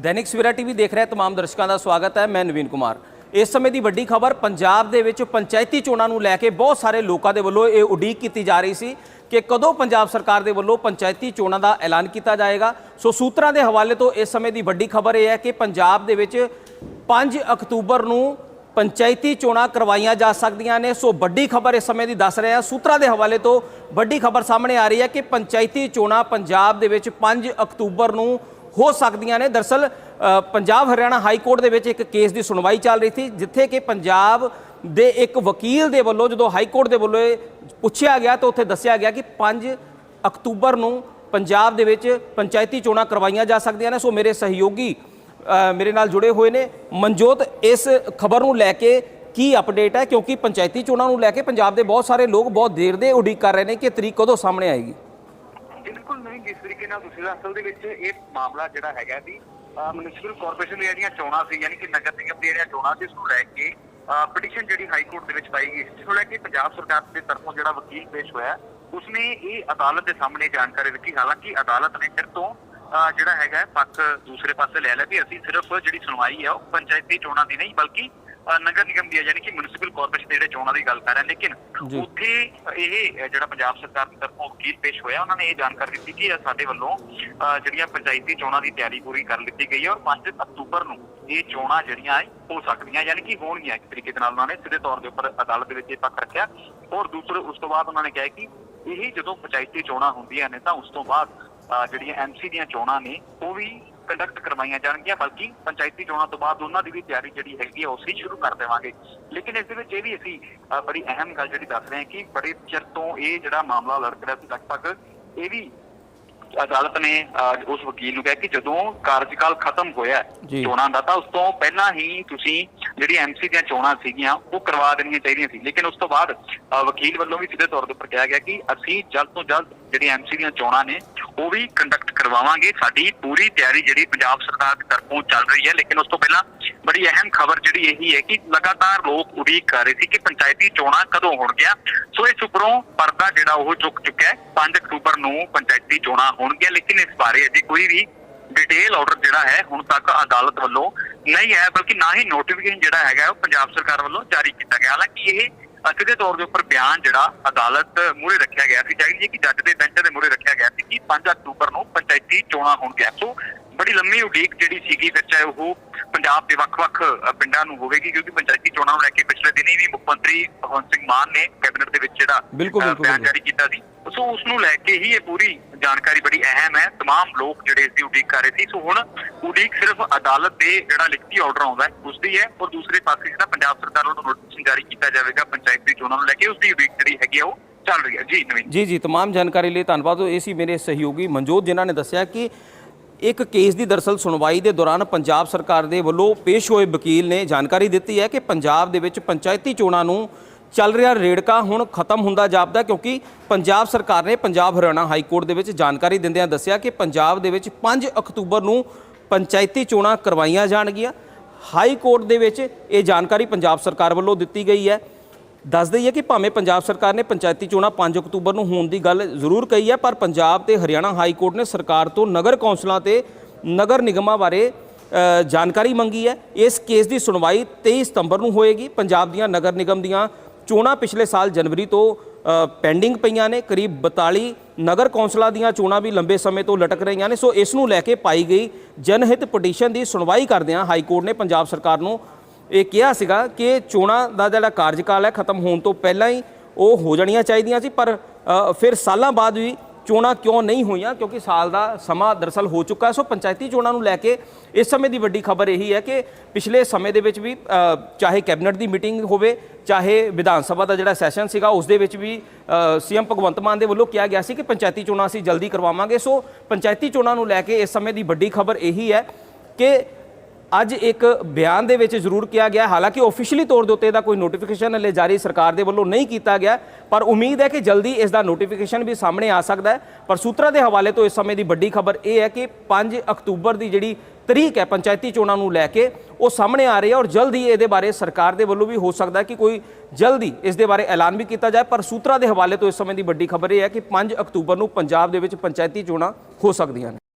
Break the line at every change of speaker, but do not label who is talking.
Dainik Savera TV ਦੇਖ ਰਿਹਾ ਤਮਾਮ ਦਰਸ਼ਕਾਂ ਦਾ ਸਵਾਗਤ ਹੈ, ਮੈਂ ਨਵੀਨ ਕੁਮਾਰ। ਇਸ ਸਮੇਂ ਦੀ ਵੱਡੀ ਖਬਰ, ਪੰਜਾਬ ਦੇ ਵਿੱਚ ਪੰਚਾਇਤੀ ਚੋਣਾਂ ਨੂੰ ਲੈ ਕੇ ਬਹੁਤ ਸਾਰੇ ਲੋਕਾਂ ਦੇ ਵੱਲੋਂ ਇਹ ਉਡੀਕ ਕੀਤੀ ਜਾ ਰਹੀ ਸੀ ਕਿ ਕਦੋਂ ਪੰਜਾਬ ਸਰਕਾਰ ਦੇ ਵੱਲੋਂ ਪੰਚਾਇਤੀ ਚੋਣਾਂ ਦਾ ਐਲਾਨ ਕੀਤਾ ਜਾਏਗਾ। ਸੋ ਸੂਤਰਾਂ ਦੇ ਹਵਾਲੇ ਤੋਂ ਇਸ ਸਮੇਂ ਦੀ ਵੱਡੀ ਖਬਰ ਇਹ ਹੈ ਕਿ ਪੰਜਾਬ ਦੇ ਵਿੱਚ 5 ਅਕਤੂਬਰ ਨੂੰ ਪੰਚਾਇਤੀ ਚੋਣਾਂ ਕਰਵਾਈਆਂ ਜਾ ਸਕਦੀਆਂ ਨੇ। ਸੋ ਵੱਡੀ ਖਬਰ ਇਸ ਸਮੇਂ ਦੀ ਦੱਸ ਰਹੇ ਹਾਂ। ਸੂਤਰਾਂ ਦੇ ਹਵਾਲੇ ਤੋਂ ਵੱਡੀ ਖਬਰ ਸਾਹਮਣੇ ਆ ਰਹੀ ਹੈ ਕਿ ਪੰਚਾਇਤੀ ਚੋਣਾਂ ਪੰਜਾਬ ਦੇ ਵਿੱਚ 5 ਅਕਤੂਬਰ ਨੂੰ ਹੋ ਸਕਦੀਆਂ ਨੇ। ਦਰਸਲ ਪੰਜਾਬ ਹਰਿਆਣਾ ਹਾਈ ਕੋਰਟ ਦੇ ਵਿੱਚ ਇੱਕ ਕੇਸ ਦੀ ਸੁਣਵਾਈ ਚੱਲ ਰਹੀ ਸੀ, ਜਿੱਥੇ ਕਿ ਪੰਜਾਬ ਦੇ ਇੱਕ ਵਕੀਲ ਦੇ ਵੱਲੋਂ, ਜਦੋਂ ਹਾਈ ਕੋਰਟ ਦੇ ਵੱਲੋਂ ਇਹ ਪੁੱਛਿਆ ਗਿਆ, ਤਾਂ ਉੱਥੇ ਦੱਸਿਆ ਗਿਆ ਕਿ 5 ਅਕਤੂਬਰ ਨੂੰ ਪੰਜਾਬ ਦੇ ਵਿੱਚ ਪੰਚਾਇਤੀ ਚੋਣਾਂ ਕਰਵਾਈਆਂ ਜਾ ਸਕਦੀਆਂ ਨੇ। ਸੋ ਮੇਰੇ ਸਹਿਯੋਗੀ ਮੇਰੇ ਨਾਲ ਜੁੜੇ ਹੋਏ ਨੇ। ਮਨਜੋਤ, ਇਸ ਖਬਰ ਨੂੰ ਲੈ ਕੇ ਕੀ ਅਪਡੇਟ ਹੈ? ਕਿਉਂਕਿ ਪੰਚਾਇਤੀ ਚੋਣਾਂ ਨੂੰ ਲੈ ਕੇ ਪੰਜਾਬ ਦੇ ਬਹੁਤ ਸਾਰੇ ਲੋਕ ਬਹੁਤ ਦੇਰ ਦੇ ਉਡੀਕ ਕਰ ਰਹੇ ਨੇ ਕਿ ਤਰੀਕ ਕਦੋਂ ਸਾਹਮਣੇ ਆਏਗੀ?
ਬਿਲਕੁਲ ਜਿਸ ਤਰੀਕੇ ਨਾਲ ਤੁਸੀਂ ਦੱਸ ਅਸਲ ਦੇ ਵਿੱਚ ਇਹ ਮਾਮਲਾ ਜਿਹੜਾ ਹੈਗਾ ਸੀ ਮਿਊਨਿਸਪਲ ਕਾਰਪੋਰੇਸ਼ਨ ਦੀਆਂ ਜਿਹੜੀਆਂ ਚੋਣਾਂ ਸੀ ਯਾਨੀ ਕਿ ਨਗਰ ਨਿਗਮ ਦੀਆਂ ਜਿਹੜੀਆਂ ਚੋਣਾਂ ਸੀ ਉਸ ਨੂੰ ਲੈ ਕੇ ਪਟੀਸ਼ਨ ਜਿਹੜੀ ਹਾਈ ਕੋਰਟ ਦੇ ਵਿੱਚ ਪਾਈ ਗਈ ਸੀ। ਜਿਸ ਨੂੰ ਲੈ ਕੇ ਪੰਜਾਬ ਸਰਕਾਰ ਦੇ ਤਰਫੋਂ ਜਿਹੜਾ ਵਕੀਲ ਪੇਸ਼ ਹੋਇਆ ਉਸਨੇ ਇਹ ਅਦਾਲਤ ਦੇ ਸਾਹਮਣੇ ਜਾਣਕਾਰੀ ਦਿੱਤੀ। ਹਾਲਾਂਕਿ ਅਦਾਲਤ ਨੇ ਫਿਰ ਤੋਂ ਅਹ, ਜਿਹੜਾ ਹੈਗਾ ਪੱਖ ਦੂਸਰੇ ਪਾਸੇ ਲੈ ਲਿਆ ਵੀ ਅਸੀਂ ਸਿਰਫ ਜਿਹੜੀ ਸੁਣਵਾਈ ਹੈ ਉਹ ਪੰਚਾਇਤੀ ਚੋਣਾਂ ਦੀ ਨਹੀਂ ਬਲਕਿ ਅਹ, ਨਗਰ ਨਿਗਮ ਦੀ ਹੈ ਯਾਨੀ ਕਿ ਮਿਊਨਿਸਪਲ ਕਾਰਪੋਰੇਸ਼ਨ ਦੇ ਜਿਹੜੇ ਚੋਣਾਂ ਦੀ ਗੱਲ ਕਰ ਰਹੇ ਹਾਂ ਲੇਕਿਨ ਉੱਥੇ ਇਹ ਜਿਹੜਾ ਪੰਜਾਬ ਸਰਕਾਰ ਦੀ ਤਰਫੋਂ ਵਕੀਲ ਪੇਸ਼ ਹੋਇਆ ਉਹਨਾਂ ਨੇ ਇਹ ਜਾਣਕਾਰੀ ਦਿੱਤੀ ਕਿ ਸਾਡੇ ਵੱਲੋਂ ਜਿਹੜੀਆਂ ਪੰਚਾਇਤੀ ਚੋਣਾਂ ਦੀ ਤਿਆਰੀ ਪੂਰੀ ਕਰ ਲਿੱਤੀ ਗਈ ਹੈ ਔਰ 5 ਅਕਤੂਬਰ ਨੂੰ ਇਹ ਚੋਣਾਂ ਜਿਹੜੀਆਂ ਹੈ ਹੋ ਸਕਦੀਆਂ ਯਾਨੀ ਕਿ ਹੋਣਗੀਆਂ ਇੱਕ ਤਰੀਕੇ ਦੇ ਨਾਲ ਉਹਨਾਂ ਨੇ ਸਿੱਧੇ ਤੌਰ ਦੇ ਉੱਪਰ ਅਦਾਲਤ ਦੇ ਵਿੱਚ ਇਹ ਪੱਖ ਰੱਖਿਆ। ਔਰ ਦੂਸਰੇ ਉਸ ਤੋਂ ਬਾਅਦ ਉਹਨਾਂ ਨੇ ਕਿਹਾ ਕਿ ਇਹ ਜਦੋਂ ਪੰਚਾਇਤੀ ਚੋਣਾਂ ਹੁੰਦੀਆਂ ਨੇ ਤਾਂ ਉਸ ਤੋਂ ਬਾਅਦ ਅਹ, ਜਿਹੜੀਆਂ ਐਮਸੀ ਦੀਆਂ ਚੋਣਾਂ ਨੇ ਉਹ ਵੀ ਕੰਡਕਟ ਕਰਵਾਈਆਂ ਜਾਣਗੀਆਂ ਬਲਕਿ ਪੰਚਾਇਤੀ ਚੋਣਾਂ ਤੋਂ ਬਾਅਦ ਉਹਨਾਂ ਦੀ ਵੀ ਤਿਆਰੀ ਜਿਹੜੀ ਹੈਗੀ ਆ ਉਸੇ ਸ਼ੁਰੂ ਕਰ ਦੇਵਾਂਗੇ ਲੇਕਿਨ ਇਸ ਦੇ ਵਿੱਚ ਇਹ ਵੀ ਅਸੀਂ ਬੜੀ ਅਹਿਮ ਗੱਲ ਜਿਹੜੀ ਦੱਸ ਰਹੇ ਹਾਂ ਕਿ ਬੜੇ ਚਿਰ ਤੋਂ ਇਹ ਜਿਹੜਾ ਮਾਮਲਾ ਲੜਕ ਰਿਹਾ ਸੀ ਲਗਭਗ ਇਹ ਵੀ ਅਦਾਲਤ ਨੇ ਉਸ ਵਕੀਲ ਨੂੰ ਕਿਹਾ ਕਿ ਜਦੋਂ ਕਾਰਜਕਾਲ ਖਤਮ ਹੋਇਆ। ਚੋਣਾਂ ਦਾ ਤਾਂ ਉਸ ਤੋਂ ਪਹਿਲਾਂ ਹੀ ਤੁਸੀਂ ਜਿਹੜੀ ਐਮਸੀ ਦੀਆਂ ਚੋਣਾਂ ਸੀਗੀਆਂ ਉਹ ਕਰਵਾ ਦੇਣੀਆਂ ਚਾਹੀਦੀਆਂ ਸੀ ਲੇਕਿਨ ਉਸ ਤੋਂ ਬਾਅਦ ਵਕੀਲ ਵੱਲੋਂ ਵੀ ਸਿੱਧੇ ਤੌਰ ਦੇ ਉੱਪਰ ਕਿਹਾ ਗਿਆ ਕਿ ਅਸੀਂ ਜਲਦ ਤੋਂ ਜਲਦ ਜਿਹੜੀ ਐਮਸੀ ਦੀਆਂ ਚੋਣਾਂ ਨੇ ਉਹ ਵੀ ਕੰਡਕਟ ਕਰਵਾਵਾਂਗੇ। ਸਾਡੀ ਪੂਰੀ ਤਿਆਰੀ ਜਿਹੜੀ ਪੰਜਾਬ ਸਰਕਾਰ ਦੀ ਤਰਫੋਂ ਚੱਲ ਰਹੀ ਹੈ, ਲੇਕਿਨ ਉਸ ਤੋਂ ਪਹਿਲਾਂ ਬੜੀ ਅਹਿਮ ਖਬਰ ਜਿਹੜੀ ਇਹੀ ਹੈ ਕਿ ਲਗਾਤਾਰ ਲੋਕ ਉਡੀਕ ਕਰ ਰਹੇ ਸੀ ਕਿ ਪੰਚਾਇਤੀ ਚੋਣਾਂ ਕਦੋਂ ਹੋਣਗੀਆਂ। ਸੋ ਇਸ ਉੱਪਰੋਂ ਪਰਦਾ ਜਿਹੜਾ ਉਹ ਚੁੱਕ ਚੁੱਕਿਆ ਹੈ। 5 ਅਕਤੂਬਰ ਨੂੰ ਪੰਚਾਇਤੀ ਚੋਣਾਂ ਹੋਣਗੀਆਂ, ਲੇਕਿਨ ਇਸ ਬਾਰੇ ਅਜੇ ਕੋਈ ਵੀ ਡਿਟੇਲ ਆਰਡਰ ਜਿਹੜਾ ਹੈ, ਹੁਣ ਤੱਕ ਅਦਾਲਤ ਵੱਲੋਂ ਨਹੀਂ ਹੈ ਬਲਕਿ ਨਾ ਹੀ ਨੋਟੀਫਿਕੇਸ਼ਨ ਜਿਹੜਾ ਹੈਗਾ ਉਹ ਪੰਜਾਬ ਸਰਕਾਰ ਵੱਲੋਂ ਜਾਰੀ ਕੀਤਾ ਗਿਆ। ਹਾਲਾਂਕਿ ਇਹ ਸਿੱਧੇ ਤੌਰ ਦੇ ਉੱਪਰ ਬਿਆਨ ਜਿਹੜਾ ਅਦਾਲਤ ਮੂਹਰੇ ਰੱਖਿਆ ਗਿਆ ਸੀ ਚਾਹੀਦੀ ਹੈ ਕਿ ਜੱਜ ਦੇ ਬੈਂਚ ਦੇ ਮੂਹਰੇ ਰੱਖਿਆ ਗਿਆ ਸੀ ਕਿ 5 ਅਕਤੂਬਰ ਨੂੰ ਪੰਚਾਇਤੀ ਚੋਣਾਂ ਹੋਣਗੀਆਂ। ਸੋ ਬੜੀ ਲੰਮੀ ਉਡੀਕ ਜਿਹੜੀ ਸੀਗੀ ਫਿਰ ਚਾਹੇ ਉਹ ਪੰਜਾਬ ਦੇ ਵੱਖ-ਵੱਖ ਅ, ਪਿੰਡਾਂ ਨੂੰ ਹੋਵੇਗੀ ਕਿਉਂਕਿ ਪੰਚਾਇਤੀ ਚੋਣਾਂ ਨੂੰ ਲੈ ਕੇ ਪਿਛਲੇ ਦਿਨੀ ਵੀ ਮੁੱਖ ਮੰਤਰੀ ਭਗਵੰਤ ਸਿੰਘ ਮਾਨ ਨੇ ਕੈਬਨਿਟ ਦੇ ਵਿੱਚ ਜਿਹੜਾ
ਬਿਲਕੁਲ,
ਅ,
ਬਿਲਕੁਲ,
ਬਿਆਨ
ਬਿਲਕੁਲ।
ਜਾਰੀ ਕੀਤਾ ਸੀ ਸੋ ਉਸ ਨੂੰ ਲੈ ਕੇ ਹੀ ਇਹ ਪੂਰੀ ਜਾਣਕਾਰੀ ਬੜੀ ਅਹਿਮ ਹੈ तमाम ਲੋਕ ਜਿਹੜੇ ਇਸ ਦੀ ਉਡੀਕ ਕਰ ਰਹੇ ਸੀ ਸੋ ਹੁਣ ਉਡੀਕ ਸਿਰਫ ਅਦਾਲਤ ਦੇ ਜਿਹੜਾ ਲਿਖਤੀ ਆਰਡਰ ਆਉਂਦਾ ਹੈ ਉਸ ਦੀ ਹੈ ਔਰ ਦੂਸਰੇ ਪਾਸੇ ਜਿਹੜਾ ਪੰਜਾਬ ਸਰਕਾਰ ਵੱਲੋਂ ਨੋਟਿਸ ਜਾਰੀ ਕੀਤਾ ਜਾਵੇਗਾ ਪੰਚਾਇਤੀ ਚੋਣਾਂ ਨੂੰ ਲੈ ਕੇ ਉਸ ਦੀ ਉਡੀਕ ਜਿਹੜੀ ਹੈਗੀ ਆ ਉਹ ਚੱਲ ਰਹੀ ਹੈ ਜੀ ਨਵੀਨ
ਜੀ ਜੀ तमाम ਜਾਣਕਾਰੀ ਲਈ ਧੰਨਵਾਦ ਇਹ ਸੀ ਮੇਰੇ ਸਹਿਯੋਗੀ ਮਨਜੋਤ ਜਿਨ੍ਹਾਂ ਨੇ ਦੱਸਿਆ ਕਿ ਇੱਕ ਕੇਸ ਦੀ ਦਰਸਲ ਸੁਣਵਾਈ ਦੇ ਦੌਰਾਨ ਪੰਜਾਬ ਸਰਕਾਰ ਦੇ ਵੱਲੋਂ ਪੇਸ਼ ਹੋਏ ਵਕੀਲ ਨੇ ਜਾਣਕਾਰੀ ਦਿੱਤੀ ਹੈ ਕਿ ਪੰਜਾਬ ਦੇ ਵਿੱਚ ਪੰਚਾਇਤੀ ਚੋਣਾਂ ਨੂੰ ਚੱਲ ਰਿਹਾ ਰੇੜਕਾ ਹੁਣ ਖਤਮ ਹੁੰਦਾ ਜਾਪਦਾ ਕਿਉਂਕਿ ਪੰਜਾਬ ਸਰਕਾਰ ਨੇ ਪੰਜਾਬ ਹਰਿਆਣਾ ਹਾਈ ਕੋਰਟ ਦੇ ਵਿੱਚ ਜਾਣਕਾਰੀ ਦਿੰਦਿਆਂ ਦੱਸਿਆ ਕਿ ਪੰਜਾਬ ਦੇ ਵਿੱਚ 5 ਅਕਤੂਬਰ ਨੂੰ ਪੰਚਾਇਤੀ ਚੋਣਾਂ ਕਰਵਾਈਆਂ ਜਾਣਗੀਆਂ। ਹਾਈ ਕੋਰਟ ਦੇ ਵਿੱਚ ਇਹ ਜਾਣਕਾਰੀ ਪੰਜਾਬ ਸਰਕਾਰ ਵੱਲੋਂ ਦਿੱਤੀ ਗਈ ਹੈ। ਦੱਸ ਦਈਏ ਕਿ ਭਾਵੇਂ ਪੰਜਾਬ ਸਰਕਾਰ ਨੇ ਪੰਚਾਇਤੀ ਚੋਣਾਂ 5 ਅਕਤੂਬਰ ਨੂੰ ਹੋਣ ਦੀ ਗੱਲ ਜ਼ਰੂਰ ਕਹੀ ਹੈ, ਪਰ ਪੰਜਾਬ ਤੇ ਹਰਿਆਣਾ ਹਾਈ ਕੋਰਟ ਨੇ ਸਰਕਾਰ ਤੋਂ ਨਗਰ ਕੌਂਸਲਾਂ ਤੇ ਨਗਰ ਨਿਗਮਾਂ ਬਾਰੇ ਜਾਣਕਾਰੀ ਮੰਗੀ ਹੈ। ਇਸ ਕੇਸ ਦੀ ਸੁਣਵਾਈ 23 ਸਤੰਬਰ ਨੂੰ ਹੋਏਗੀ। ਪੰਜਾਬ ਦੀਆਂ ਨਗਰ ਨਿਗਮ ਦੀਆਂ ਚੋਣਾਂ ਪਿਛਲੇ ਸਾਲ ਜਨਵਰੀ ਤੋਂ ਪੈਂਡਿੰਗ ਪਈਆਂ ਨੇ। ਕਰੀਬ 42 ਨਗਰ ਕੌਂਸਲਾਂ ਦੀਆਂ ਚੋਣਾਂ ਵੀ ਲੰਬੇ ਸਮੇਂ ਤੋਂ ਲਟਕ ਰਹੀਆਂ ਨੇ। ਸੋ ਇਸ ਨੂੰ ਲੈ ਕੇ ਪਾਈ ਗਈ ਜਨਹਿਤ ਪਟੀਸ਼ਨ ਦੀ ਸੁਣਵਾਈ ਕਰਦਿਆਂ ਹਾਈ ਕੋਰਟ ਨੇ ਪੰਜਾਬ ਸਰਕਾਰ ਨੂੰ ਇਹ ਕਿਹਾ ਸੀਗਾ ਕਿ ਚੋਣਾਂ ਦਾ ਜਿਹੜਾ ਕਾਰਜਕਾਲ ਹੈ ਖਤਮ ਹੋਣ ਤੋਂ ਪਹਿਲਾਂ ਹੀ ਉਹ ਹੋ ਜਾਣੀਆਂ ਚਾਹੀਦੀਆਂ ਸੀ, ਪਰ ਫਿਰ ਸਾਲਾਂ ਬਾਅਦ ਵੀ ਚੋਣਾਂ ਕਿਉਂ ਨਹੀਂ ਹੋਈਆਂ? ਕਿਉਂਕਿ ਸਾਲ ਦਾ ਸਮਾਂ ਦਰਸਲ ਹੋ ਚੁੱਕਾ ਸੋ ਪੰਚਾਇਤੀ ਚੋਣਾਂ ਨੂੰ ਲੈ ਕੇ ਇਸ ਸਮੇਂ ਦੀ ਵੱਡੀ ਖਬਰ ਇਹੀ ਹੈ ਕਿ ਪਿਛਲੇ ਸਮੇਂ ਦੇ ਵਿੱਚ ਵੀ ਚਾਹੇ ਕੈਬਨਿਟ ਦੀ ਮੀਟਿੰਗ ਹੋਵੇ, ਚਾਹੇ ਵਿਧਾਨ ਸਭਾ ਦਾ ਜਿਹੜਾ ਸੈਸ਼ਨ ਸੀਗਾ, ਉਸ ਦੇ ਵਿੱਚ ਵੀ ਸੀਐਮ ਭਗਵੰਤ ਮਾਨ ਦੇ ਵੱਲੋਂ ਕਿਹਾ ਗਿਆ ਸੀ ਕਿ ਪੰਚਾਇਤੀ ਚੋਣਾਂ ਅਸੀਂ ਜਲਦੀ ਕਰਵਾਵਾਂਗੇ। ਸੋ ਪੰਚਾਇਤੀ ਚੋਣਾਂ ਨੂੰ ਲੈ ਕੇ ਇਸ ਸਮੇਂ ਦੀ ਵੱਡੀ ਖਬਰ ਇਹੀ ਹੈ ਕਿ ਅੱਜ ਇੱਕ ਬਿਆਨ ਦੇ ਵਿੱਚ ਜ਼ਰੂਰ ਕਿਹਾ ਗਿਆ ਹਾਲਾਂਕਿ ਆਫੀਸ਼ੀਅਲੀ ਤੌਰ ਦੇ ਉੱਤੇ ਇਹਦਾ ਕੋਈ ਨੋਟੀਫਿਕੇਸ਼ਨ ਹਲੇ ਜਾਰੀ ਸਰਕਾਰ ਦੇ ਵੱਲੋਂ ਨਹੀਂ ਕੀਤਾ ਗਿਆ ਪਰ ਉਮੀਦ ਹੈ ਕਿ ਜਲਦੀ ਇਸ ਦਾ ਨੋਟੀਫਿਕੇਸ਼ਨ ਵੀ ਸਾਹਮਣੇ ਆ ਸਕਦਾ ਹੈ। ਪਰ ਸੂਤਰਾਂ ਦੇ ਹਵਾਲੇ ਤੋਂ ਇਸ ਸਮੇਂ ਦੀ ਵੱਡੀ ਖਬਰ ਇਹ ਹੈ ਕਿ 5 ਅਕਤੂਬਰ ਦੀ ਜਿਹੜੀ ਤਰੀਕ ਹੈ, ਪੰਚਾਇਤੀ ਚੋਣਾਂ ਨੂੰ ਲੈ ਕੇ ਉਹ ਸਾਹਮਣੇ ਆ ਰਹੀ ਹੈ ਔਰ ਜਲਦੀ ਇਹਦੇ ਬਾਰੇ ਸਰਕਾਰ ਦੇ ਵੱਲੋਂ ਵੀ ਹੋ ਸਕਦਾ ਕਿ ਕੋਈ ਜਲਦੀ ਇਸ ਦੇ ਬਾਰੇ ਐਲਾਨ ਵੀ ਕੀਤਾ ਜਾਏ। ਪਰ ਸੂਤਰਾਂ ਦੇ ਹਵਾਲੇ ਤੋਂ ਇਸ ਸਮੇਂ ਦੀ ਵੱਡੀ ਖਬਰ ਇਹ ਹੈ ਕਿ 5 ਅਕਤੂਬਰ ਨੂੰ ਪੰਜਾਬ ਦੇ ਵਿੱਚ ਪੰਚਾਇਤੀ ਚੋਣਾਂ ਹੋ ਸਕਦੀਆਂ ਨੇ।